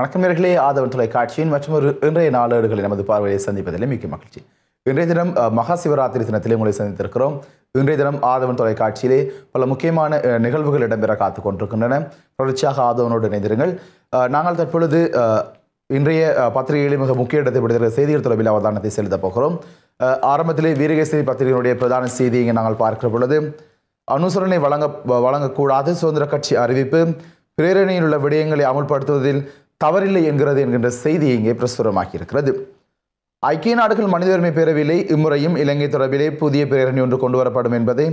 வணக்கம் நேர்களே ஆதவன் தொலைக்காட்சியின் மற்றும் ஒரு இன்றைய நாளேடுகளை நமது பார்வையை சந்திப்பதிலே மிக்க மகிழ்ச்சி. இன்றைய தினம் மகா சிவராத்திரி தினத்திலே உங்களை சந்தித்திருக்கிறோம். இன்றைய தினம் ஆதவன் தொலைக்காட்சியிலே பல முக்கியமான நிகழ்வுகள் இடம்பெற காத்துக் கொண்டிருக்கின்றன. தொடர்ச்சியாக ஆதவனோடு இணைந்திருங்கள். நாங்கள் தற்பொழுது இன்றைய அஹ், பத்திரிகைகளில் மிக முக்கிய இடத்தை பிடித்திருக்கிற செய்திகள் தொடர்பில் அவதானத்தை செலுத்தப் போகிறோம். ஆரம்பத்திலே வீரகேசரி பத்திரிகையினுடைய பிரதான செய்தி இங்கே நாங்கள் பார்க்கிற பொழுது அனுசரணை வழங்க வழங்கக்கூடாது சுதந்திர கட்சி அறிவிப்பு பிரேரணையில் உள்ள விடயங்களை அமுல்படுத்துவதில் தவறில்லை என்கிறது என்கின்ற செய்தி இங்கே பிரசுரமாகியிருக்கிறது. ஐக்கிய நாடுகள் மனித உரிமை பேரவையிலே இம்முறையும் இலங்கை தொடர்பிலே புதிய பிரேரணை ஒன்று கொண்டு வரப்படும் என்பதை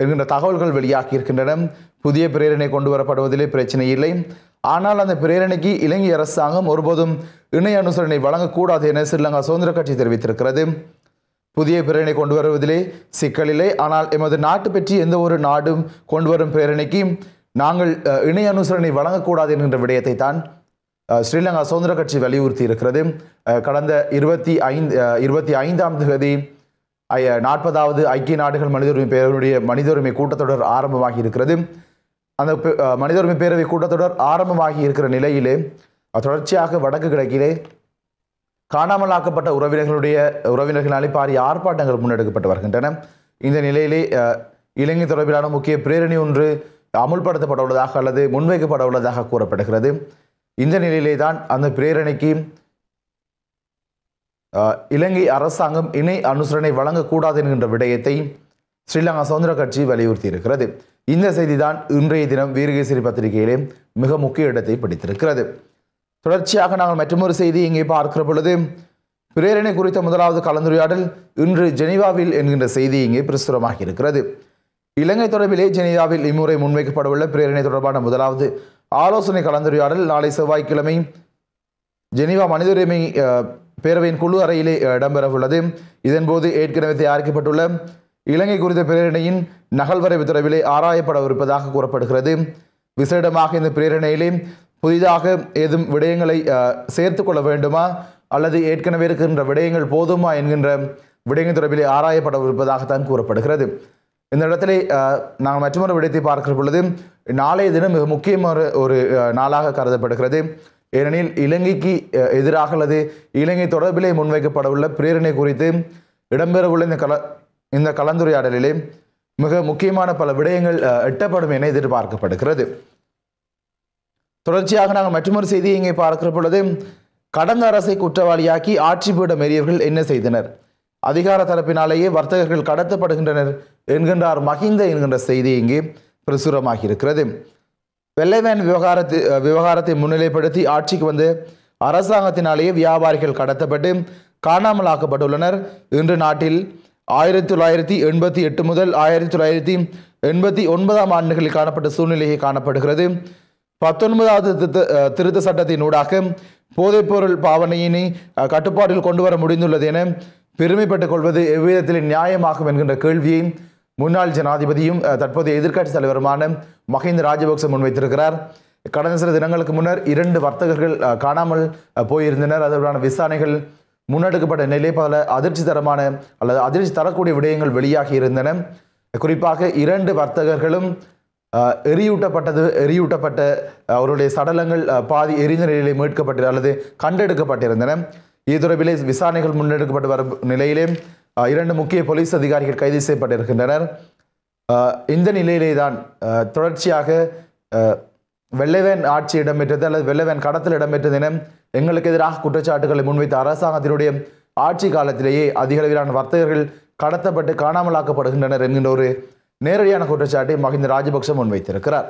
என்கின்ற தகவல்கள் வெளியாகி இருக்கின்றன புதிய பிரேரணை கொண்டு வரப்படுவதிலே பிரச்சனை இல்லை. ஆனால் அந்த பிரேரணைக்கு இலங்கை அரசாங்கம் ஒருபோதும் இணை அனுசரணை வழங்கக்கூடாது என ஸ்ரீலங்கா சுதந்திர கட்சி தெரிவித்திருக்கிறது. புதிய பிரேரணை கொண்டு வருவதிலே சிக்கலில்லை ஆனால் எமது நாட்டு பற்றி எந்த ஒரு நாடும் கொண்டு வரும் பிரேரணைக்கு நாங்கள் இணை அனுசரணை வழங்கக்கூடாது என்கின்ற விடயத்தை தான் ஸ்ரீலங்கா சுதந்திர கட்சி வலியுறுத்தி இருக்கிறது. கடந்த இருபத்தி ஐந்து இருபத்தி ஐந்தாம் தேதி நாற்பதாவது ஐக்கிய நாடுகள் மனித உரிமை பேரவையுடைய மனித உரிமை கூட்டத்தொடர் ஆரம்பமாகி இருக்கிறது. அந்த மனித உரிமை பேரவை கூட்டத்தொடர் ஆரம்பமாகி இருக்கிற நிலையிலே தொடர்ச்சியாக வடக்கு கிழக்கிலே காணாமலாக்கப்பட்ட உறவினர்களுடைய உறவினர்களாலே பாரிய ஆர்ப்பாட்டங்கள் முன்னெடுக்கப்பட்டு வருகின்றன. இந்த நிலையிலே இலங்கை தொடர்பிலான முக்கிய பிரேரணி ஒன்று அமுல்படுத்தப்பட உள்ளதாக அல்லது முன்வைக்கப்பட உள்ளதாக கூறப்படுகிறது. இந்த நிலையிலே தான் அந்த பிரேரணைக்கு இலங்கை அரசாங்கம் இணை அனுசரணை வழங்கக்கூடாது என்கின்ற விடயத்தை ஸ்ரீலங்கா சுதந்திர கட்சி வலியுறுத்தி இருக்கிறது இந்த செய்தி தான் இன்றைய தினம் வீரகேசரி பத்திரிகையிலே மிக முக்கிய இடத்தை பிடித்திருக்கிறது. தொடர்ச்சியாக நாங்கள் மற்றொரு செய்தி இங்கே பார்க்கிற பொழுது பிரேரணை குறித்த முதலாவது கலந்துரையாடல் இன்று ஜெனீவாவில் என்கின்ற செய்தி இங்கே பிரசுரமாகி இருக்கிறது இலங்கை தொடர்பிலே ஜெனீவாவில் இம்முறை முன்வைக்கப்படவுள்ள பிரேரணை தொடர்பான முதலாவது ஆலோசனை கலந்துரையாடல் நாளை செவ்வாய்க்கிழமை ஜெனீவா மனித உரிமை பேரவையின் குழு அறையிலே அஹ், இடம்பெறவுள்ளது. இதன்போது ஏற்கனவே தயாரிக்கப்பட்டுள்ள இலங்கை குறித்த பிரேரணையின் நகல்வரைவு தொடர்பிலே ஆராயப்படவிருப்பதாக கூறப்படுகிறது. விசேடமாக இந்த பிரேரணையிலே புதிதாக ஏதும் விடயங்களை சேர்த்து கொள்ள வேண்டுமா? அல்லது ஏற்கனவே இருக்கின்ற விடயங்கள் போதுமா என்கின்ற விடயங்கள் தொடர்பிலே ஆராயப்படவிருப்பதாகத்தான் கூறப்படுகிறது. இந்த இடத்திலே நாங்கள் மற்றொரு விடயத்தை பார்க்கிற பொழுது நாளைய தினம் மிக முக்கியமான ஒரு நாளாக கருதப்படுகிறது. ஏனெனில் இலங்கைக்கு எதிராக அல்லது இலங்கை தொடர்பிலே முன்வைக்கப்படவுள்ள பிரேரணை குறித்து இடம்பெறவுள்ள இந்த கல இந்த கலந்துரையாடலிலே மிக முக்கியமான பல விடயங்கள் எட்டப்படும் என எதிர்பார்க்கப்படுகிறது. தொடர்ச்சியாக நாங்கள் மற்றொரு செய்தியை இங்கே பார்க்கிற பொழுது கடந்த அரசை குற்றவாளியாக்கி ஆட்சி பீட மெரியவர்கள் என்ன செய்தனர்? அதிகார தரப்பினாலேயே வர்த்தகர்கள் கடத்தப்படுகின்றனர் என்கின்றார் மஹிந்த என்கின்ற செய்தி இங்கே. பிரசுரமாகியிருக்கிறது. வெள்ளைவேன் விவகாரத்தை விவகாரத்தை முன்னிலைப்படுத்தி ஆட்சிக்கு வந்து அரசாங்கத்தினாலேயே வியாபாரிகள் கடத்தப்பட்டு காணாமல் ஆக்கப்பட்டுள்ளனர் இன்று நாட்டில் ஆயிரத்தி தொள்ளாயிரத்தி எண்பத்தி எட்டு முதல் ஆயிரத்தி தொள்ளாயிரத்தி எண்பத்தி ஒன்பதாம் ஆண்டுகளில் காணப்பட்ட சூழ்நிலையை காணப்படுகிறது. பத்தொன்பதாவது திருத்த திருத்த சட்டத்தின் ஊடாக போதைப்பொருள் பாவனையினை கட்டுப்பாட்டில் கொண்டு வர முடிந்துள்ளது என பெருமைப்பட்டுக் கொள்வது எவ்விதத்தில் நியாயமாகும் என்கின்ற கேள்வியை முன்னாள் ஜனாதிபதியும் தற்போதைய எதிர்க்கட்சி தலைவருமான மஹிந்த ராஜபக்ச முன்வைத்திருக்கிறார். கடந்த சில தினங்களுக்கு முன்னர் இரண்டு வர்த்தகர்கள் காணாமல் போயிருந்தனர். அதற்கான விசாரணைகள் முன்னெடுக்கப்பட்ட நிலை பல அதிர்ச்சி தரமான அல்லது அதிர்ச்சி தரக்கூடிய விடயங்கள் வெளியாகி இருந்தன. குறிப்பாக இரண்டு வர்த்தகர்களும் எரியூட்டப்பட்டது எரியூட்டப்பட்ட அவருடைய சடலங்கள் பாதி எரிந்த நிலையிலே மீட்கப்பட்டு அல்லது கண்டெடுக்கப்பட்டிருந்தன. இது தொடர்பிலே விசாரணைகள் முன்னெடுக்கப்பட்டு வரும் நிலையிலே இரண்டு முக்கிய போலீஸ் அதிகாரிகள் கைது செய்யப்பட்டிருக்கின்றனர். இந்த நிலையிலே தான் தொடர்ச்சியாக வெள்ளைவேன் ஆட்சி இடம்பெற்றது அல்லது வெள்ளைவேன் கடத்தல் இடம்பெற்றது என எங்களுக்கு எதிராக குற்றச்சாட்டுகளை முன்வைத்த அரசாங்கத்தினுடைய ஆட்சி காலத்திலேயே அதிக அளவிலான வர்த்தகர்கள் கடத்தப்பட்டு காணாமலாக்கப்படுகின்றனர் என்கின்ற ஒரு நேரடியான குற்றச்சாட்டை மஹிந்த ராஜபக்ச முன்வைத்திருக்கிறார்.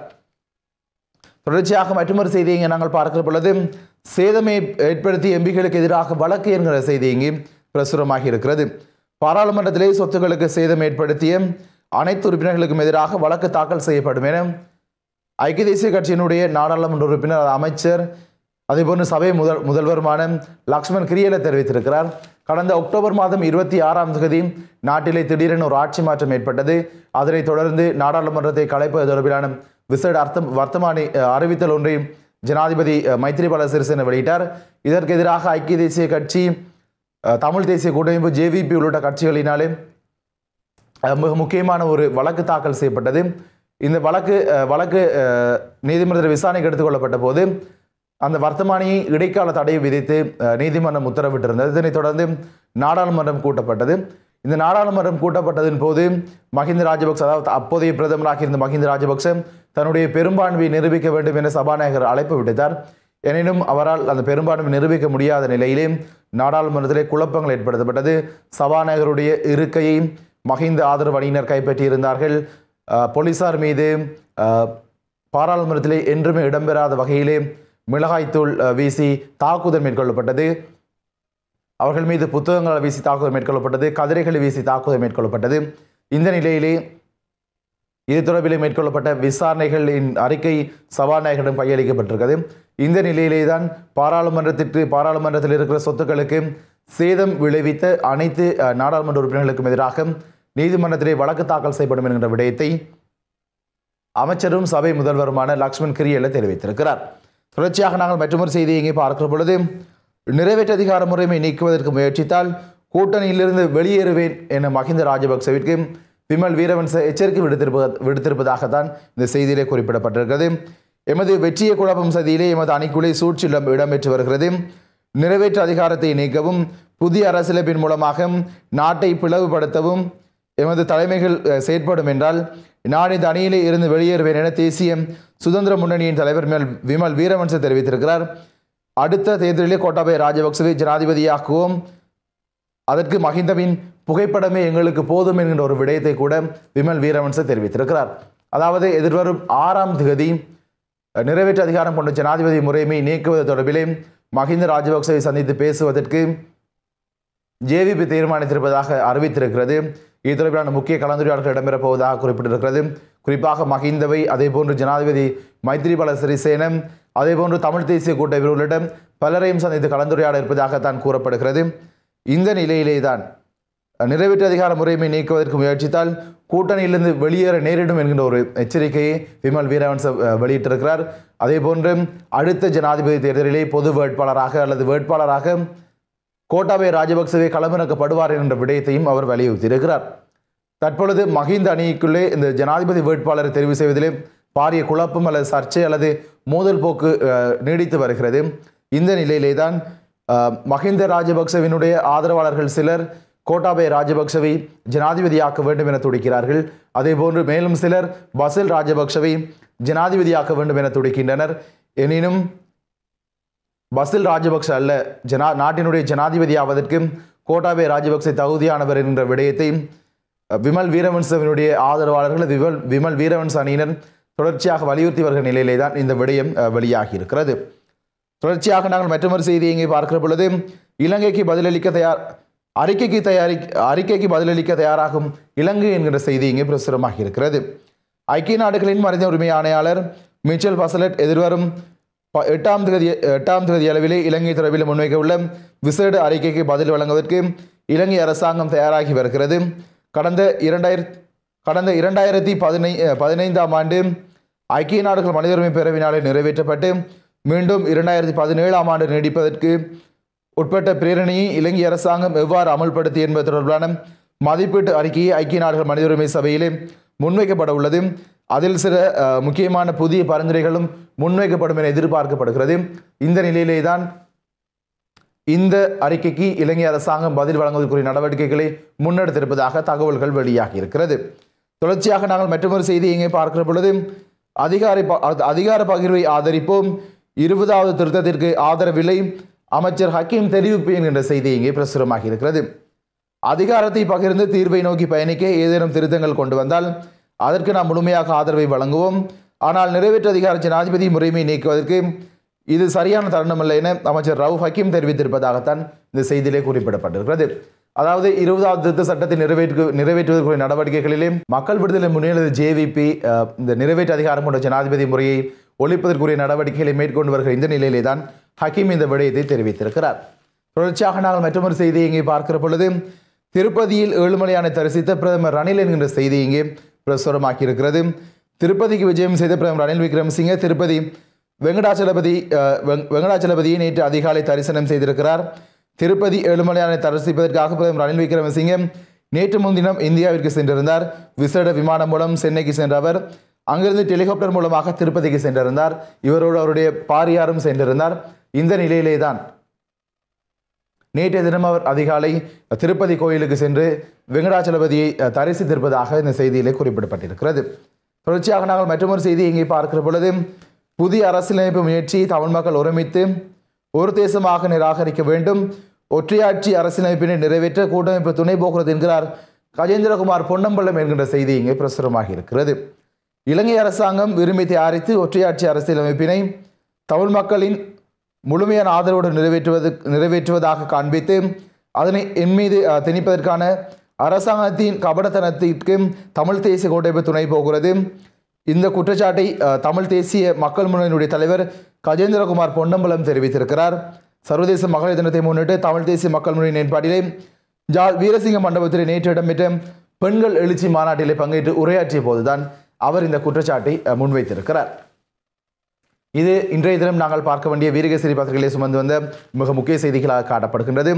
தொடர்ச்சியாக மற்றொரு செய்தியை இங்கே நாங்கள் பார்க்கிற பொழுது சேதமை ஏற்படுத்தி எம்பிகளுக்கு எதிராக வழக்கு என்கிற செய்தி இங்கே பிரசுரமாகி இருக்கிறது. பாராளுமன்றத்திலே சொத்துக்களுக்கு சேதம் ஏற்படுத்திய அனைத்து உறுப்பினர்களுக்கும் எதிராக வழக்கு தாக்கல் செய்யப்படும் என ஐக்கிய தேசிய கட்சியினுடைய நாடாளுமன்ற உறுப்பினர் அமைச்சர் அதேபோன்று சபை முதல் முதல்வருமான லக்ஷ்மண் கிரியல தெரிவித்திருக்கிறார். கடந்த அக்டோபர் மாதம் இருபத்தி ஆறாம் தேதி நாட்டிலே திடீரென ஒரு ஆட்சி மாற்றம் ஏற்பட்டது. அதனைத் தொடர்ந்து நாடாளுமன்றத்தை கலைப்பது தொடர்பிலான விசேட அர்த்தம் வர்த்தமானி அறிவித்தல் ஒன்றை ஜனாதிபதி மைத்திரிபால மைத்ரிபால சிறிசேன வெளியிட்டார். இதற்கு எதிராக ஐக்கிய தேசிய கட்சி தமிழ் தேசிய கூட்டமைப்பு ஜேவிபி உள்ளிட்ட கட்சிகளினாலே மிக முக்கியமான ஒரு வழக்கு தாக்கல் செய்யப்பட்டது. இந்த வழக்கு வழக்கு நீதிமன்றத்தில் விசாரணைக்கு எடுத்துக்கொள்ளப்பட்ட போது அந்த வர்த்தமானியை இடைக்கால தடை விதித்து நீதிமன்றம் உத்தரவிட்டிருந்தது. இதனைத் தொடர்ந்து நாடாளுமன்றம் கூட்டப்பட்டது. இந்த நாடாளுமன்றம் கூட்டப்பட்டதின் போது மஹிந்த ராஜபக்ச அதாவது அப்போதைய பிரதமராக இருந்த மஹிந்த ராஜபக்ச தன்னுடைய பெரும்பான்மையை நிரூபிக்க வேண்டும் என சபாநாயகர் அழைப்பு விடுத்தார். எனினும் அவரால் அந்த பெரும்பான்மை நிரூபிக்க முடியாத நிலையிலே நாடாளுமன்றத்திலே குழப்பங்கள் ஏற்படுத்தப்பட்டது. சபாநாயகருடைய இருக்கையை மஹிந்த ஆதரவு அணியினர் கைப்பற்றியிருந்தார்கள். போலீசார் மீது பாராளுமன்றத்திலே என்றுமே இடம்பெறாத வகையிலே மிளகாய்த்தூள் வீசி தாக்குதல் மேற்கொள்ளப்பட்டது. அவர்கள் மீது புத்தகங்கள் வீசி தாக்குதல் மேற்கொள்ளப்பட்டது. கதிரைகளை வீசி தாக்குதல் மேற்கொள்ளப்பட்டது. இந்த நிலையிலே இது தொடர்பிலே மேற்கொள்ளப்பட்ட விசாரணைகளின் அறிக்கை சபாநாயகரிடம் கையளிக்கப்பட்டிருக்கிறது. இந்த நிலையிலே தான் பாராளுமன்றத்திற்கு பாராளுமன்றத்தில் இருக்கிற சொத்துக்களுக்கு சேதம் விளைவித்த அனைத்து நாடாளுமன்ற உறுப்பினர்களுக்கும் எதிராக நீதிமன்றத்திலே வழக்கு தாக்கல் செய்யப்படும் என்கிற விடயத்தை அமைச்சரும் சபை முதல்வருமான லக்ஷ்மண் கிரியல தெரிவித்திருக்கிறார். தொடர்ச்சியாக நாங்கள் மற்றொரு செய்தியை இங்கே பார்க்கிற பொழுது நிறைவேற்று அதிகார முறைமை நீக்குவதற்கு முயற்சித்தால் கூட்டணியிலிருந்து வெளியேறுவேன் என மஹிந்த ராஜபக்சவிற்கு விமல் வீரவன்ச எச்சரிக்கை விடுத்திருப்ப விடுத்திருப்பதாகத்தான் இந்த செய்தியிலே குறிப்பிடப்பட்டிருக்கிறது. எமது வெற்றிய குழப்பம் சதியிலே எமது அணிக்குள்ளே சூழ்ச்சியிடம் இடம்பெற்று வருகிறது. நிறைவேற்று அதிகாரத்தை நீக்கவும் புதிய அரசியலமைப்பின் மூலமாக நாட்டை பிளவுபடுத்தவும் எமது தலைமைகள் செயற்படும் என்றால் நான் இந்த அணியிலே இருந்து வெளியேறுவேன் என தேசிய சுதந்திர முன்னணியின் தலைவர் மேல் விமல் வீரவன்ச தெரிவித்திருக்கிறார். அடுத்த தேர்தலிலே கோட்டாபய ராஜபக்சவை ஜனாதிபதியாக்குவோம். அதற்கு மஹிந்தவின் புகைப்படமே எங்களுக்கு போதும் என்கின்ற ஒரு விடயத்தை கூட விமல் வீரவன்ச தெரிவித்திருக்கிறார். அதாவது எதிர்வரும் ஆறாம் திகதி நிறைவேற்று அதிகாரம் கொண்ட ஜனாதிபதி முறைமை நீக்குவது தொடர்பிலே மஹிந்த ராஜபக்சவை சந்தித்து பேசுவதற்கு ஜேவிபி தீர்மானித்திருப்பதாக அறிவித்திருக்கிறது. இது தொடர்பிலான முக்கிய கலந்துரையாடல்கள் இடம்பெறப் போவதாக குறிப்பிட்டிருக்கிறது. குறிப்பாக மஹிந்தவை அதேபோன்று ஜனாதிபதி மைத்ரிபால சிறிசேனம் அதேபோன்று தமிழ் தேசிய கூட்டமைப்பு உள்ளிட்ட பலரையும் சந்தித்து கலந்துரையாட இருப்பதாகத்தான் கூறப்படுகிறது. இந்த நிலையிலே தான் நிறைவேற்று அதிகார முறைமை நீக்குவதற்கு முயற்சித்தால் கூட்டணியிலிருந்து வெளியேற நேரிடும் என்கின்ற ஒரு எச்சரிக்கையை விமல் வீரவன்ச அஹ், வெளியிட்டிருக்கிறார். அதேபோன்று அடுத்த ஜனாதிபதி தேர்தலிலே பொது வேட்பாளராக அல்லது வேட்பாளராக கோட்டாபய ராஜபக்சவே களமிறக்கப்படுவார் என்ற விடயத்தையும் அவர் வலியுறுத்தியிருக்கிறார். தற்பொழுது மஹிந்த அணிக்குள்ளே இந்த ஜனாதிபதி வேட்பாளரை தெரிவு செய்வதிலே பாரிய குழப்பம் அல்லது சர்ச்சை அல்லது மோதல் போக்கு நீடித்து வருகிறது. இந்த நிலையிலே தான் மஹிந்த ராஜபக்சவினுடைய ஆதரவாளர்கள் சிலர் கோட்டாபய ராஜபக்சவை ஜனாதிபதியாக்க வேண்டும் என துடிக்கிறார்கள். அதேபோன்று மேலும் சிலர் பசில் ராஜபக்சவை ஜனாதிபதியாக்க வேண்டும் என துடிக்கின்றனர். எனினும் பசில் ராஜபக்ச அல்ல ஜனா நாட்டினுடைய ஜனாதிபதி ஆவதற்கு கோட்டாபய ராஜபக்ச தகுதியானவர் என்ற விடயத்தை விமல் வீரவன்சவினுடைய ஆதரவாளர்கள் விமல் விமல் வீரவன்ச அணியினர் தொடர்ச்சியாக வலியுறுத்தி வருகிற நிலையிலே தான் இந்த விடயம் வெளியாகி இருக்கிறது தொடர்ச்சியாக நாங்கள் மற்றொரு செய்தியை இங்கே பார்க்கிற பொழுது இலங்கைக்கு பதிலளிக்க தயார் அறிக்கைக்கு தயாரி அறிக்கைக்கு பதிலளிக்க தயாராகும் இலங்கை என்கிற செய்தி இங்கே பிரசுரமாகி இருக்கிறது ஐக்கிய நாடுகளின் மனித உரிமை ஆணையாளர் மிச்சல் பசலட் எதிர்வரும் ப- எட்டாம் தேதி எட்டாம் தேதி அளவிலே இலங்கை தொடர்பில் முன்வைக்க உள்ள விசேட அறிக்கைக்கு பதில் வழங்குவதற்கு இலங்கை அரசாங்கம் தயாராகி வருகிறது. கடந்த இரண்டாயிரத்தி கடந்த இரண்டாயிரத்தி பதினை பதினைந்தாம் ஆண்டு ஐக்கிய நாடுகள் மனித உரிமை பேரவையினாலே நிறைவேற்றப்பட்டு மீண்டும் இரண்டாயிரத்தி பதினேழாம் ஆண்டு நீடிப்பதற்கு உட்பட்ட பிரேரணையை இலங்கை அரசாங்கம் எவ்வாறு அமல்படுத்தி என்பது தொடர்பான மதிப்பீட்டு அறிக்கையை ஐக்கிய நாடுகள் மனித உரிமை சபையிலே முன்வைக்கப்பட உள்ளது. அதில் சில முக்கியமான புதிய பரிந்துரைகளும் முன்வைக்கப்படும் என எதிர்பார்க்கப்படுகிறது. இந்த நிலையிலே தான் இந்த அறிக்கைக்கு இலங்கை அரசாங்கம் பதில் வழங்குவதற்குரிய நடவடிக்கைகளை முன்னெடுத்திருப்பதாக தகவல்கள் வெளியாகி இருக்கிறது தொடர்ச்சியாக நாங்கள் மற்றொரு செய்தியை இங்கே பார்க்கிற பொழுது அதிகாரி ப- அதிகார பகிர்வை ஆதரிப்போம். இருபதாவது திருத்தத்திற்கு ஆதரவில்லை. அமைச்சர் ஹக்கீம் தெரிவிப்பு என்கின்ற செய்தி இங்கே பிரசுரமாகி இருக்கிறது அதிகாரத்தை பகிர்ந்து தீர்வை நோக்கி பயணிக்க ஏதேனும் திருத்தங்கள் கொண்டு வந்தால் அதற்கு நாம் முழுமையாக ஆதரவை வழங்குவோம். ஆனால் நிறைவேற்று அதிகார ஜனாதிபதி முறைமை நீக்குவதற்கு இது சரியான தருணமல்ல என அமைச்சர் ரவு ஹக்கீம் தெரிவித்திருப்பதாகத்தான் இந்த செய்தியிலே குறிப்பிடப்பட்டிருக்கிறது. அதாவது இருபதாவது திருத்த சட்டத்தை நிறைவேற்று நிறைவேற்றுவதற்குரிய நடவடிக்கைகளிலே மக்கள் விடுதலை முன்னேற்ற ஜேவிபி இந்த நிறைவேற்று அதிகாரம் கொண்ட ஜனாதிபதி முறையை ஒழிப்பதற்குரிய நடவடிக்கைகளை மேற்கொண்டு வருகிற இந்த நிலையிலே தான் ஹக்கீம் இந்த விடயத்தை தெரிவித்திருக்கிறார். தொடர்ச்சியாக நாங்கள் மற்றொரு செய்தியை இங்கே பார்க்கிற பொழுது திருப்பதியில் ஏழுமலையானை தரிசித்த பிரதமர் ரணில் என்கின்ற செய்தி இங்கே பிரசுரமாக்கியிருக்கிறது. திருப்பதிக்கு விஜயம் செய்த பிரதமர் ரணில் விக்ரமசிங்க திருப்பதி வெங்கடாச்சலபதி வெங்கடாச்சலபதியை நேற்று அதிகாலை தரிசனம் செய்திருக்கிறார். திருப்பதி ஏழுமலையானை தரிசிப்பதற்காக பிரதமர் ரணில் விக்ரமசிங்கே நேற்று முன்தினம் இந்தியாவிற்கு சென்றிருந்தார். விசேட விமானம் மூலம் சென்னைக்கு சென்ற அவர் அங்கிருந்து ஹெலிகாப்டர் மூலமாக திருப்பதிக்கு சென்றிருந்தார். இவரோடு அவருடைய பாரியாரும் சென்றிருந்தார். இந்த நிலையிலே தான் நேற்றைய தினம் அவர் அதிகாலை திருப்பதி கோயிலுக்கு சென்று வெங்கடாச்சலபதியை தரிசித்திருப்பதாக இந்த செய்தியிலே குறிப்பிடப்பட்டிருக்கிறது. தொடர்ச்சியாக நாங்கள் மற்றொரு செய்தி இங்கே பார்க்கிற பொழுது புதிய அரசியலமைப்பு முயற்சி தமிழ் மக்கள் ஒருமித்து ஒரு தேசமாக நிராகரிக்க வேண்டும். ஒற்றையாட்சி அரசியலமைப்பினை நிறைவேற்ற கூட்டமைப்பு துணை போகிறது என்கிறார் கஜேந்திரகுமார் பொன்னம்பலம் என்கின்ற செய்தி இங்கே பிரசுரமாக இருக்கிறது இலங்கை அரசாங்கம் விரும்பி தயாரித்து ஒற்றையாட்சி அரசியலமைப்பினை தமிழ் மக்களின் முழுமையான ஆதரவோடு நிறைவேற்றுவது நிறைவேற்றுவதாக காண்பித்து அதனை என் மீது திணிப்பதற்கான அரசாங்கத்தின் கபடத்தனத்திற்கு தமிழ் தேசிய கூட்டமைப்பு துணை போகிறது. இந்த குற்றச்சாட்டை தமிழ் தேசிய மக்கள் முன்னணியுடைய தலைவர் கஜேந்திரகுமார் பொன்னம்பலம் தெரிவித்திருக்கிறார். சர்வதேச மகளிர் தினத்தை முன்னிட்டு தமிழ் தேசிய மக்கள் முன்னணி ஏற்பாட்டிலே ஜா வீரசிங்க மண்டபத்தில் நேற்று இடம்பெற்ற பெண்கள் எழுச்சி மாநாட்டிலே பங்கேற்று உரையாற்றிய போதுதான் அவர் இந்த குற்றச்சாட்டை முன்வைத்திருக்கிறார். இது இன்றைய தினம் நாங்கள் பார்க்க வேண்டிய வீரகேசரி பத்திரிகைகளை சுமந்து வந்த மிக முக்கிய செய்திகளாக காட்டப்படுகின்றது.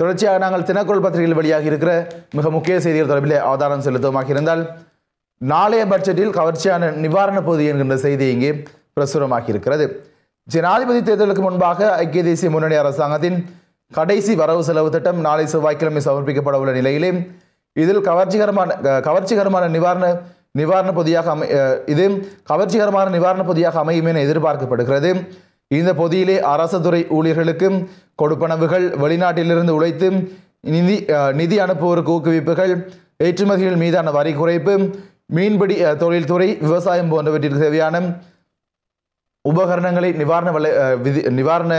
தொடர்ச்சியாக நாங்கள் தினக்குரல் பத்திரிகையில் வெளியாகி இருக்கிற மிக முக்கிய செய்திகள் தொடர்பில் அவதாரம் செலுத்துவமாக இருந்தால் நாளைய பட்ஜெட்டில் கவர்ச்சியான நிவாரண பகுதி என்கின்ற செய்தி இங்கே பிரசுரமாகி இருக்கிறது. ஜனாதிபதி தேர்தலுக்கு முன்பாக ஐக்கிய தேசிய முன்னணி அரசாங்கத்தின் கடைசி வரவு செலவு திட்டம் நாளை செவ்வாய்க்கிழமை சமர்ப்பிக்கப்பட உள்ள நிலையிலே இதில் கவர்ச்சிகரமான கவர்ச்சிகரமான நிவாரண நிவாரண பொதியாக அமை இது கவர்ச்சிகரமான நிவாரண பொதியாக அமையும் என எதிர்பார்க்கப்படுகிறது. இந்த பொதியிலே அரசு துறை ஊழியர்களுக்கு கொடுப்பனவுகள் வெளிநாட்டிலிருந்து உழைத்து நிதி நிதி அனுப்புவோருக்கு ஊக்குவிப்புகள் ஏற்றுமதிகள் மீதான வரி குறைப்பு மீன்பிடி தொழில்துறை விவசாயம் போன்றவற்றிற்கு தேவையான உபகரணங்களை நிவாரண வலை விதி நிவாரண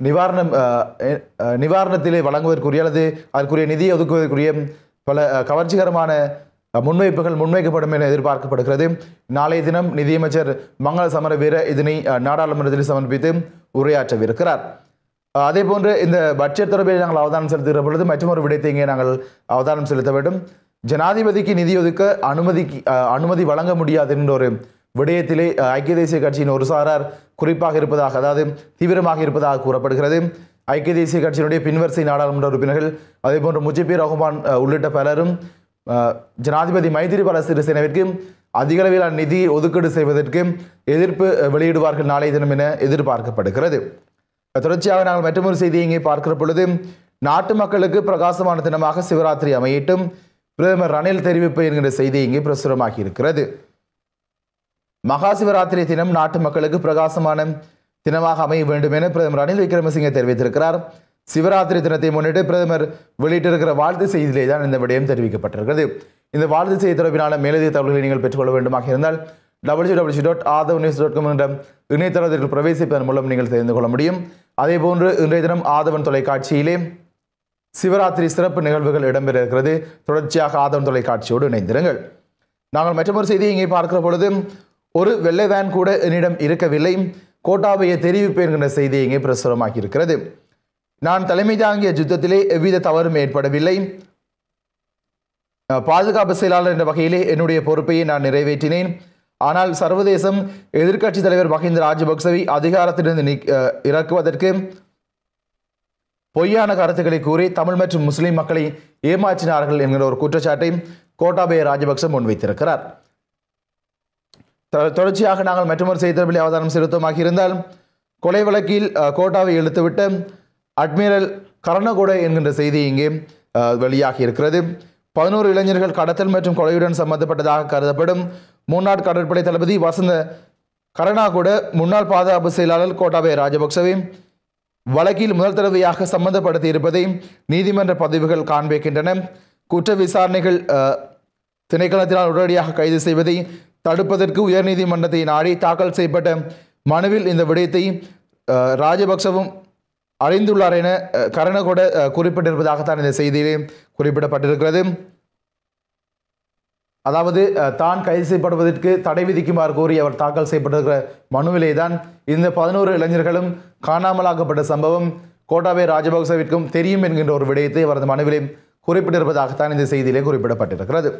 நிவாரணம் நிவாரணத்திலே வழங்குவதற்குரிய அல்லது அதற்குரிய நிதியை ஒதுக்குவதற்குரிய பல கவர்ச்சிகரமான முன்வைப்புகள் முன்வைக்கப்படும் என எதிர்பார்க்கப்படுகிறது. நாளைய தினம் நிதியமைச்சர் மங்கள சமரவீர இதனை நாடாளுமன்றத்தில் சமர்ப்பித்து உரையாற்றவிருக்கிறார். அதே போன்று இந்த பட்ஜெட் தொடர்பில் நாங்கள் அவதானம் செலுத்துகிற பொழுது மற்றொரு விடயத்தை இங்கே நாங்கள் அவதானம் செலுத்த வேண்டும். ஜனாதிபதிக்கு நிதி ஒதுக்க அனுமதிக்கு அனுமதி வழங்க முடியாது என்ற ஒரு விடயத்திலே ஐக்கிய தேசிய கட்சியின் ஒரு சாரார் குறிப்பாக இருப்பதாக அதாவது தீவிரமாக இருப்பதாக கூறப்படுகிறது. ஐக்கிய தேசிய கட்சியினுடைய பின்வரிசை நாடாளுமன்ற உறுப்பினர்கள் அதேபோன்று முஜிபி ரஹ்மான் உள்ளிட்ட பலரும் ஜனாதிபதி மைத்திரிபால சிறிசேனவிற்கு அதிகளவிலான நிதி ஒதுக்கீடு செய்வதற்கு எதிர்ப்பு வெளியிடுவார்கள் நாளைய தினம் என எதிர்பார்க்கப்படுகிறது. தொடர்ச்சியாக நாங்கள் மற்றொரு செய்தியை இங்கே பார்க்கிற பொழுது நாட்டு மக்களுக்கு பிரகாசமான தினமாக சிவராத்திரி அமையட்டும் பிரதமர் ரணில் தெரிவிப்பு என்கிற செய்தி இங்கே பிரசுரமாகி இருக்கிறது. மகா சிவராத்திரி தினம் நாட்டு மக்களுக்கு பிரகாசமான தினமாக அமைய வேண்டும் என பிரதமர் ரணில் விக்ரமசிங்கே தெரிவித்திருக்கிறார். சிவராத்திரி தினத்தை முன்னிட்டு பிரதமர் வெளியிட்டிருக்கிற வாழ்த்து செய்தியிலே தான் இந்த விடயம் தெரிவிக்கப்பட்டிருக்கிறது. இந்த வாழ்த்து செய்தி தொடர்பிலான மேலதிக தகவல்களை நீங்கள் பெற்றுக்கொள்ள வேண்டுமாக இருந்தால் W W dot Aadhav news dot com என்ற இணையதளத்திற்கு பிரவேசிப்பதன் மூலம் நீங்கள் தெரிந்து கொள்ள முடியும். அதேபோன்று இன்றைய தினம் ஆதவன் தொலைக்காட்சியிலே சிவராத்திரி சிறப்பு நிகழ்வுகள் இடம்பெற இருக்கிறது. தொடர்ச்சியாக ஆதவன் தொலைக்காட்சியோடு இணைந்திருங்கள். நாங்கள் மற்றொரு செய்தியை இங்கே பார்க்கிற பொழுது ஒரு வெள்ளை வேன் கூட என்னிடம் இருக்கவில்லை. கோட்டாபையை தெரிவிப்பு என்கின்ற செய்தி இங்கே பிரசுரமாகி இருக்கிறது நான் தலைமை தாங்கிய யுத்தத்திலே எவ்வித தவறும் ஏற்படவில்லை. பாதுகாப்பு செயலாளர் என்ற வகையிலே என்னுடைய பொறுப்பையை நான் நிறைவேற்றினேன். ஆனால் சர்வதேசம் எதிர்க்கட்சி தலைவர் மஹிந்த ராஜபக்சவை அதிகாரத்திலிருந்து நீக் இறக்குவதற்கு பொய்யான கருத்துக்களை கூறி தமிழ் மற்றும் முஸ்லிம் மக்களை ஏமாற்றினார்கள் என்கிற ஒரு குற்றச்சாட்டை கோட்டாபய ராஜபக்ச முன்வைத்திருக்கிறார். தொ- தொடர்ச்சியாக நாங்கள் மற்றொரு செய்தி அவதானம் செலுத்தமாக இருந்தால் கொலை வழக்கில் கோட்டாவை இழுத்துவிட்ட அட்மிரல் கரணகோட என்கின்ற செய்தி இங்கே வெளியாகி இருக்கிறது பதினோரு இளைஞர்கள் கடத்தல் மற்றும் கொலையுடன் சம்பந்தப்பட்டதாக கருதப்படும் முன்னாள் கடற்படை தளபதி வசந்த கருணாகூட முன்னாள் பாதுகாப்பு செயலாளர் கோட்டாபய ராஜபக்சவையும் வழக்கில் முதல் தடவையாக சம்பந்தப்படுத்தி இருப்பதை நீதிமன்ற பதிவுகள் காண்பிக்கின்றன. குற்ற விசாரணைகள் திணைக்களத்தினால் உடனடியாக கைது செய்வதை தடுப்பதற்கு உயர்நீதிமன்றத்தை நாடி தாக்கல் செய்யப்பட்ட மனுவில் இந்த விடயத்தை ராஜபக்சவும் அறிந்துள்ளார் என கரணகோட குறிப்பிட்டிருப்பதாகத்தான் இந்த செய்தியிலே குறிப்பிடப்பட்டிருக்கிறது. அதாவது தான் கைது செய்யப்படுவதற்கு தடை விதிக்குமாறு கோரி அவர் தாக்கல் செய்யப்பட்டிருக்கிற மனுவிலே தான் இந்த பதினோரு இளைஞர்களும் காணாமலாக்கப்பட்ட சம்பவம் கோட்டாபய ராஜபக்சவிற்கும் தெரியும் என்கின்ற ஒரு விடயத்தை அவரது மனுவிலே குறிப்பிட்டிருப்பதாகத்தான் இந்த செய்தியிலே குறிப்பிடப்பட்டிருக்கிறது.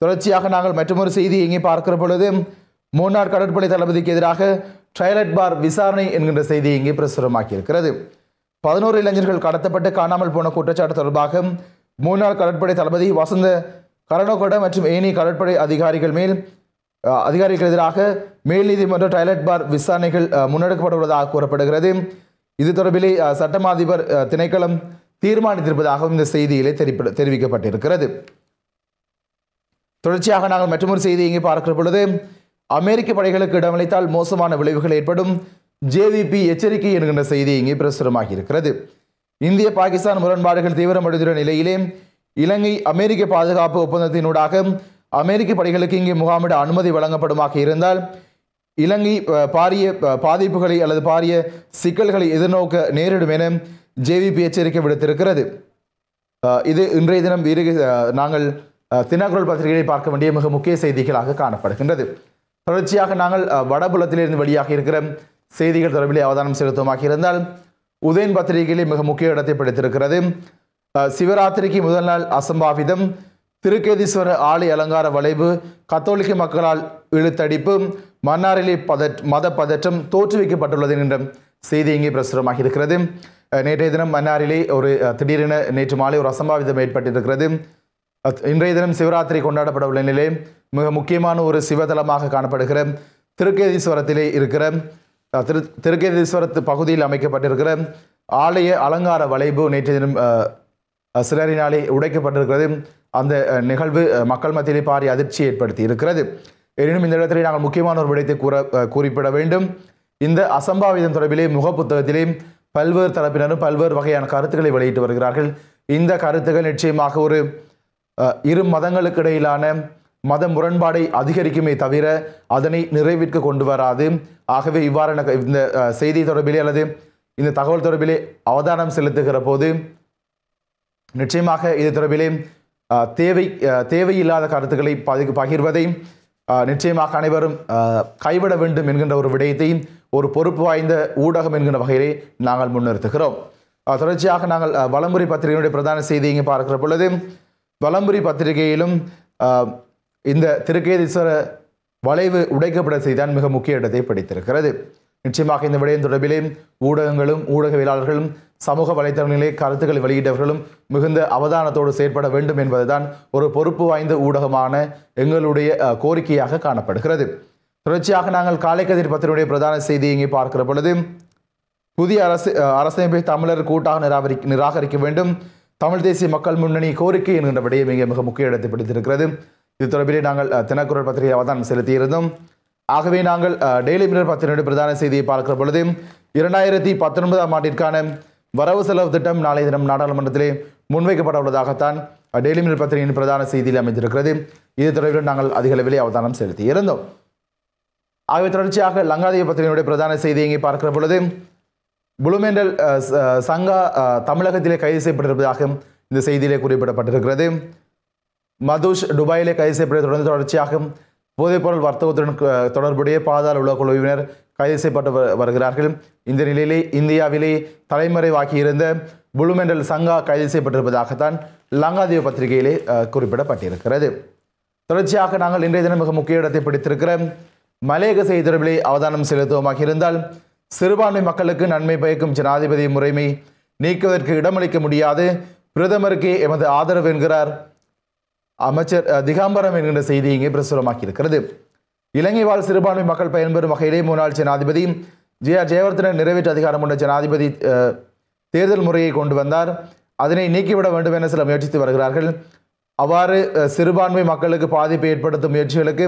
தொடர்ச்சியாக நாங்கள் மற்றொரு செய்தி இங்கே பார்க்கிற பொழுது முன்னாள் கடற்படை தளபதிக்கு எதிராக ட்ரைலட் பார் விசாரணை என்கின்ற செய்தி இங்கே பிரசுரமாக்கியிருக்கிறது. பதினோரு இளைஞர்கள் கடத்தப்பட்டு காணாமல் போன குற்றச்சாட்டு தொடர்பாக முன்னாள் கடற்படை தளபதி வசந்த கரணகொட மற்றும் ஏனி கடற்படை அதிகாரிகள் மேல் அதிகாரிகள் எதிராக மேல் நீதிமன்ற டாய்லெட் பார் விசாரணைகள் முன்னெடுக்கப்பட்டுள்ளதாக கூறப்படுகிறது. இது தொடர்பிலே சட்டமாதிபர் அதிபர் திணைக்களம் தீர்மானித்திருப்பதாகவும் இந்த செய்தியிலே தெரிவிக்கப்பட்டிருக்கிறது. தொடர்ச்சியாக நாங்கள் மற்றொரு செய்தி இங்கே பார்க்கிற பொழுது அமெரிக்க படைகளுக்கு இடமளித்தால் மோசமான விளைவுகள் ஏற்படும். ஜேவிபி எச்சரிக்கை என்கின்ற செய்தி இங்கே பிரசுரமாகி இருக்கிறது. இந்திய பாகிஸ்தான் முரண்பாடுகள் தீவிரமடைந்துள்ள நிலையிலே இலங்கை அமெரிக்க பாதுகாப்பு ஒப்பந்தத்தினூடாக அமெரிக்க படைகளுக்கு இங்கே முகாமிட அனுமதி வழங்கப்படுமாக இருந்தால் இலங்கை பாரிய பாதிப்புகளை அல்லது பாரிய சிக்கல்களை எதிர்நோக்க நேரிடும் என ஜேவிபி எச்சரிக்கை விடுத்திருக்கிறது. இது இன்றைய தினம் இரு நாங்கள் அஹ், தினக்குரல் பத்திரிகையை பார்க்க வேண்டிய மிக முக்கிய செய்திகளாக காணப்படுகின்றது. தொடர்ச்சியாக நாங்கள் வடபுலத்திலிருந்து வெளியாக இருக்கிற செய்திகள் தொடர்பிலே அவதானம் செலுத்தமாக இருந்தால் உதயன் பத்திரிகையிலே மிக முக்கிய இடத்தை பிடித்திருக்கிறது. சிவராத்திரிக்கு முதல் நாள் அசம்பாவிதம் திருக்கேதீஸ்வர ஆலை அலங்கார வளைவு கத்தோலிக்க மக்களால் இழுத்தடிப்பு மன்னாரிலே பதற் மத பதற்றம் தோற்றுவிக்கப்பட்டுள்ளது என்ற செய்தி இங்கே பிரசுரமாக இருக்கிறது. நேற்றைய தினம் மன்னாரிலே ஒரு திடீரென நேற்று மாலை ஒரு அசம்பாவிதம் ஏற்பட்டிருக்கிறது. இன்றைய தினம் சிவராத்திரி கொண்டாடப்பட உள்ள நிலையில் மிக முக்கியமான ஒரு சிவதலமாக காணப்படுகிற திருக்கேதீஸ்வரத்திலே இருக்கிற திரு திருக்கேதீஸ்வரத்து பகுதியில் அமைக்கப்பட்டிருக்கிற ஆலய அலங்கார வளைவு நேற்று தினம் சிலரினாலே உடைக்கப்பட்டிருக்கிறது. அந்த நிகழ்வு மக்கள் மத்தியிலே பாரிய அதிர்ச்சி ஏற்படுத்தி இருக்கிறது எனினும் இந்த இடத்திலே நாங்கள் முக்கியமான ஒரு விடயத்தை கூற குறிப்பிட வேண்டும். இந்த அசம்பாவிதம் தொடர்பிலே முகப்புத்தகத்திலே பல்வேறு தரப்பினரும் பல்வேறு வகையான கருத்துக்களை வெளியிட்டு வருகிறார்கள். இந்த கருத்துக்கள் நிச்சயமாக ஒரு இரு மதங்களுக்கு இடையிலான மத முரண்பாடை அதிகரிக்குமே தவிர அதனை நிறைவிற்கு கொண்டு வராது. ஆகவே இவ்வாறான இந்த செய்தி தொடர்பிலே அல்லது இந்த தகவல் தொடர்பிலே அவதானம் செலுத்துகிற போது நிச்சயமாக இது தொடர்பிலே தேவை தேவையில்லாத கருத்துக்களை பகி பகிர்வதை நிச்சயமாக அனைவரும் கைவிட வேண்டும் என்கின்ற ஒரு விடயத்தை ஒரு பொறுப்பு வாய்ந்த ஊடகம் என்கின்ற வகையிலே நாங்கள் முன்னிறுத்துகிறோம். தொடர்ச்சியாக நாங்கள் வலம்புரி பத்திரிகையினுடைய பிரதான செய்தி இங்கே பார்க்கிற பொழுது வலம்புரி பத்திரிகையிலும் இந்த திருக்கேதீஸ்வர வளைவு உடைக்கப்பட செய்தான் மிக முக்கிய இடத்தை பிடித்திருக்கிறது. நிச்சயமாக இந்த விடயம் தொடர்பிலே ஊடகங்களும் ஊடகவியலாளர்களும் சமூக வலைத்தளங்களிலே கருத்துக்களை வெளியிட்டவர்களும் மிகுந்த அவதானத்தோடு செயற்பட வேண்டும் என்பதுதான் ஒரு பொறுப்பு வாய்ந்த ஊடகமான எங்களுடைய கோரிக்கையாக காணப்படுகிறது. தொடர்ச்சியாக நாங்கள் காலைக்கதிர் பத்திரிகையுடைய பிரதான செய்தியை இங்கே பார்க்கிற பொழுது புதிய அரசு அரசமைப்பை தமிழர் கூட்டாக நிராகரி நிராகரிக்க வேண்டும். தமிழ் தேசிய மக்கள் முன்னணி கோரிக்கை என்கின்ற விடயம் இங்கே மிக முக்கிய இடத்தை பிடித்திருக்கிறது. இது தொடர்பிலே நாங்கள் தினக்குரல் பத்திரிகை அவதானம் செலுத்தியிருந்தோம். ஆகவே நாங்கள் டெய்லி மிரர் பத்திரிகையுடைய பிரதான செய்தியை பார்க்கிற பொழுது இரண்டாயிரத்தி பத்தொன்பதாம் ஆண்டிற்கான வரவு செலவு திட்டம் நாளைய தினம் நாடாளுமன்றத்திலே முன்வைக்கப்பட உள்ளதாகத்தான் டெய்லி மிரர் பத்திரிகையின் பிரதான செய்தியில் அமைந்திருக்கிறது. இது தொடர்பில் நாங்கள் அதிக அளவிலே அவதானம் செலுத்தி இருந்தோம் ஆகவே தொடர்ச்சியாக லங்காதீப பத்திரிகையுடைய பிரதான செய்தியை இங்கே பார்க்கிற பொழுது புளுமெண்டல் ச- சங்கா தமிழகத்திலே கைது செய்யப்பட்டிருப்பதாக இந்த செய்தியிலே குறிப்பிடப்பட்டிருக்கிறது. மதுஷ் துபாயிலே கைது செய்யப்பட்ட தொடர்ந்து தொடர்ச்சியாகும் போதைப்பொருள் வர்த்தகத்துடன் தொடர்புடைய பாதாள உலக குழுவினர் கைது செய்யப்பட்டு வருகிறார்கள். இந்த நிலையிலே இந்தியாவிலே தலைமறைவாகியிருந்த புளுமெண்டல் சங்கா கைது செய்யப்பட்டிருப்பதாகத்தான் லங்காதீவ பத்திரிகையிலே குறிப்பிடப்பட்டிருக்கிறது. தொடர்ச்சியாக நாங்கள் இன்றைய தினம் மிக முக்கிய இடத்தை பிடித்திருக்கிற மலையக செய்தி தொடர்பிலே அவதானம் செலுத்துவோமாக இருந்தால் சிறுபான்மை மக்களுக்கு நன்மை பயக்கும் ஜனாதிபதி முறைமை நீக்குவதற்கு இடமளிக்க முடியாது. பிரதமருக்கே எமது ஆதரவு என்கிறார். அமைச்சர் திகாம்பரம் என்கின்ற செய்தி இங்கே பிரசுரமாக்கி இருக்கிறது இலங்கை வாழ் சிறுபான்மை மக்கள் பயன்பெறும் வகையிலே முன்னாள் ஜனாதிபதி ஜே ஆர் ஜெயவர்தன நிறைவேற்று அதிகாரம் கொண்ட ஜனாதிபதி தேர்தல் முறையை கொண்டு வந்தார். அதனை நீக்கிவிட வேண்டும் என சில முயற்சித்து வருகிறார்கள். அவ்வாறு சிறுபான்மை மக்களுக்கு பாதிப்பை ஏற்படுத்தும் முயற்சிகளுக்கு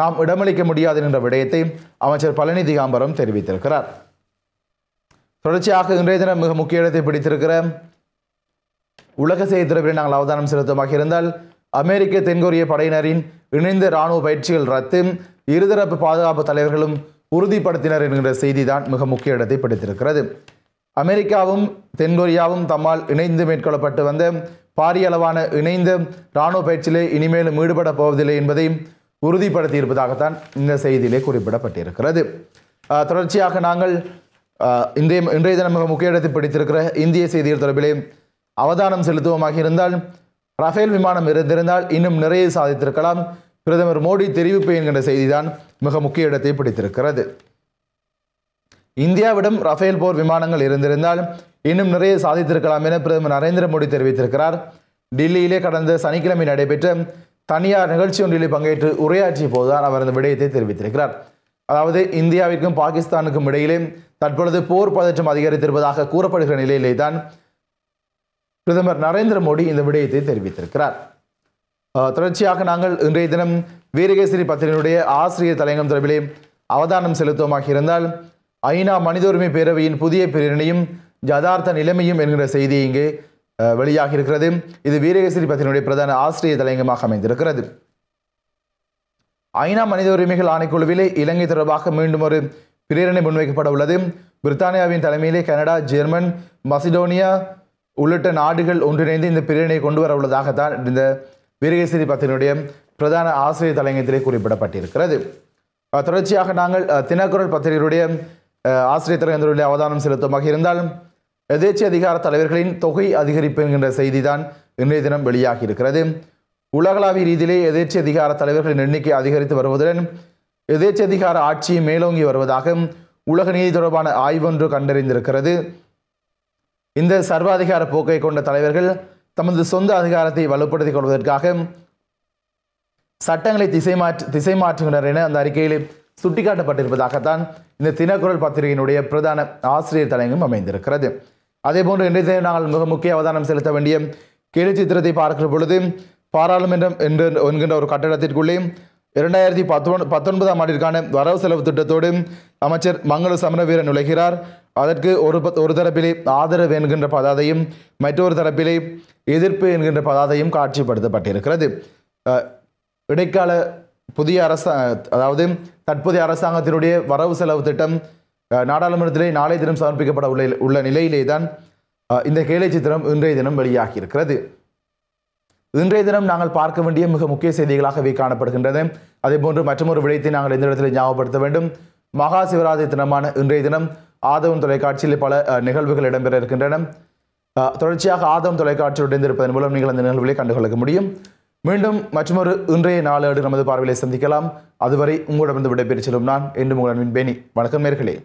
நாம் இடமளிக்க முடியாது என்ற விடயத்தை அமைச்சர் பழனி திகாம்பரம் தெரிவித்திருக்கிறார். தொடர்ச்சியாக இன்றைய தினம் மிக முக்கிய இடத்தை பிடித்திருக்கிற உலக செய்தி தொடர்பில் நாங்கள் அவதானம் செலுத்தமாக இருந்தால் அமெரிக்க தென்கொரிய படையினரின் இணைந்த இராணுவ பயிற்சிகள் ரத்து. இருதரப்பு பாதுகாப்பு தலைவர்களும் உறுதிப்படுத்தினர் என்கிற செய்தி தான் மிக முக்கிய இடத்தை பிடித்திருக்கிறது. அமெரிக்காவும் தென்கொரியாவும் தம்மால் இணைந்து மேற்கொள்ளப்பட்டு வந்த பாரிய அளவான இணைந்த இராணுவ பயிற்சியிலே இனிமேலும் ஈடுபட போவதில்லை என்பதை உறுதிப்படுத்தி இருப்பதாகத்தான் இந்த செய்தியிலே குறிப்பிடப்பட்டிருக்கிறது. தொடர்ச்சியாக நாங்கள் இன்றைய இன்றைய தினம் மிக முக்கிய இடத்தை பிடித்திருக்கிற இந்திய செய்திகள் தொடர்பிலே அவதானம் செலுத்துவோமாக இருந்தால் ரஃபேல் விமானம் இருந்திருந்தால் இன்னும் நிறைய சாதித்திருக்கலாம். பிரதமர் மோடி தெரிவிப்பு என்கின்ற செய்திதான் மிக முக்கிய இடத்தை பிடித்திருக்கிறது. இந்தியாவிடம் ரஃபேல் போர் விமானங்கள் இருந்திருந்தால் இன்னும் நிறைய சாதித்திருக்கலாம் என பிரதமர் நரேந்திர மோடி தெரிவித்திருக்கிறார். டில்லியிலே கடந்த சனிக்கிழமை நடைபெற்ற தனியார் நிகழ்ச்சி ஒன்றிலே பங்கேற்று உரையாற்றிய போதுதான் அவர் அந்த விடயத்தை தெரிவித்திருக்கிறார். அதாவது இந்தியாவிற்கும் பாகிஸ்தானுக்கும் இடையிலே தற்பொழுது போர் பதற்றம் அதிகரித்திருப்பதாக கூறப்படுகிற நிலையிலே தான் பிரதமர் நரேந்திர மோடி இந்த விடயத்தை தெரிவித்திருக்கிறார். தொடர்ச்சியாக நாங்கள் இன்றைய தினம் வீரகேசரி பத்திரிகையினுடைய ஆசிரியர் தலையங்கம் தொடர்பிலே அவதானம் செலுத்துவமாக இருந்தால் ஐநா மனித உரிமை பேரவையின் புதிய பிரிவினையும் யதார்த்த நிலைமையும் என்கிற செய்தி இங்கு அஹ், வெளியாகி இருக்கிறது இது வீரகேசரி பத்திரிகையினுடைய பிரதான ஆசிரியர் தலையங்கமாக அமைந்திருக்கிறது. ஐநா மனித உரிமைகள் ஆணைக்குழுவிலே இலங்கை தொடர்பாக மீண்டும் ஒரு பிரேரணை முன்வைக்கப்பட உள்ளது. பிரித்தானியாவின் தலைமையிலே கனடா ஜெர்மன் மசிடோனியா உள்ளிட்ட நாடுகள் ஒன்றிணைந்து இந்த பிரிவினை கொண்டு வர உள்ளதாகத்தான் இந்த வீரகேசரி பத்தினுடைய பிரதான ஆசிரியர் தலையங்கத்திலே குறிப்பிடப்பட்டிருக்கிறது. தொடர்ச்சியாக நாங்கள் தினக்குரல் பத்திரிகையுடைய ஆசிரியர் தலைவர்களுடைய அவதானம் செலுத்தமாக இருந்தால் எதேச்சி அதிகார தலைவர்களின் தொகை அதிகரிப்பு என்கின்ற செய்திதான் இன்றைய தினம் வெளியாகி இருக்கிறது உலகளாவிய ரீதியிலே எதேச்சி அதிகார தலைவர்களின் எண்ணிக்கை அதிகரித்து வருவதுடன் எதேச்சி அதிகார ஆட்சி மேலோங்கி வருவதாக உலக நீதி தொடர்பான ஆய்வொன்று கண்டறிந்திருக்கிறது. இந்த சர்வாதிகார போக்கை கொண்ட தலைவர்கள் தமது சொந்த அதிகாரத்தை வலுப்படுத்திக் கொள்வதற்காக சட்டங்களை திசை மாற்று திசை மாற்றுகின்றனர் என அந்த அறிக்கையில் சுட்டிக்காட்டப்பட்டிருப்பதாகத்தான் இந்த தினக்குரல் பத்திரிகையினுடைய பிரதான ஆசிரியர் தலையங்கம் அமைந்திருக்கிறது. அதேபோன்று இன்றைய நாங்கள் மிக முக்கிய அவதானம் செலுத்த வேண்டிய கேலி சித்திரத்தை பார்க்கிற பொழுது பாராளுமன்றம் என்று என்கின்ற ஒரு கட்டடத்திற்குள்ளே இரண்டாயிரத்தி பத்தொன் பத்தொன்பதாம் ஆண்டிற்கான வரவு செலவு திட்டத்தோடு அமைச்சர் மங்கள சமரவீரன் நுழைகிறார். அதற்கு ஒரு ஒரு தரப்பிலே ஆதரவு என்கின்ற பதாதையும் மற்றொரு தரப்பிலே எதிர்ப்பு என்கின்ற பதாதையும் காட்சிப்படுத்தப்பட்டிருக்கிறது. இடைக்கால புதிய அரசா அதாவது தற்போதைய அரசாங்கத்தினுடைய வரவு செலவு திட்டம் நாடாளுமன்றத்திலே நாளை தினம் சமர்ப்பிக்கப்பட உள்ள உள்ள நிலையிலே தான் இந்த கேலை சித்திரம் இன்றைய தினம் வெளியாகியிருக்கிறது. இன்றைய தினம் நாங்கள் பார்க்க வேண்டிய மிக முக்கிய செய்திகளாகவே காணப்படுகின்றன அதேபோன்று மற்றொரு விடயத்தை நாங்கள் இந்த இடத்தில் ஞாபகப்படுத்த வேண்டும். மகா சிவராத்திரி தினமான இன்றைய தினம் ஆதவம் தொலைக்காட்சியில் பல நிகழ்வுகள் இடம்பெற இருக்கின்றன. தொடர்ச்சியாக ஆதவம் தொலைக்காட்சியுடன் இணைந்திருப்பதன் மூலம் நீங்கள் அந்த நிகழ்வுகளை கண்டுகொள்ள முடியும். மீண்டும் மற்றொரு இன்றைய நாளேடு நமது பார்வையை சந்திக்கலாம். அதுவரை உங்களிடமிருந்து விடைபெற்று செல்லும் நான் என்று உங்கள் அன்பின் பேணி. வணக்கம் நேர்களே.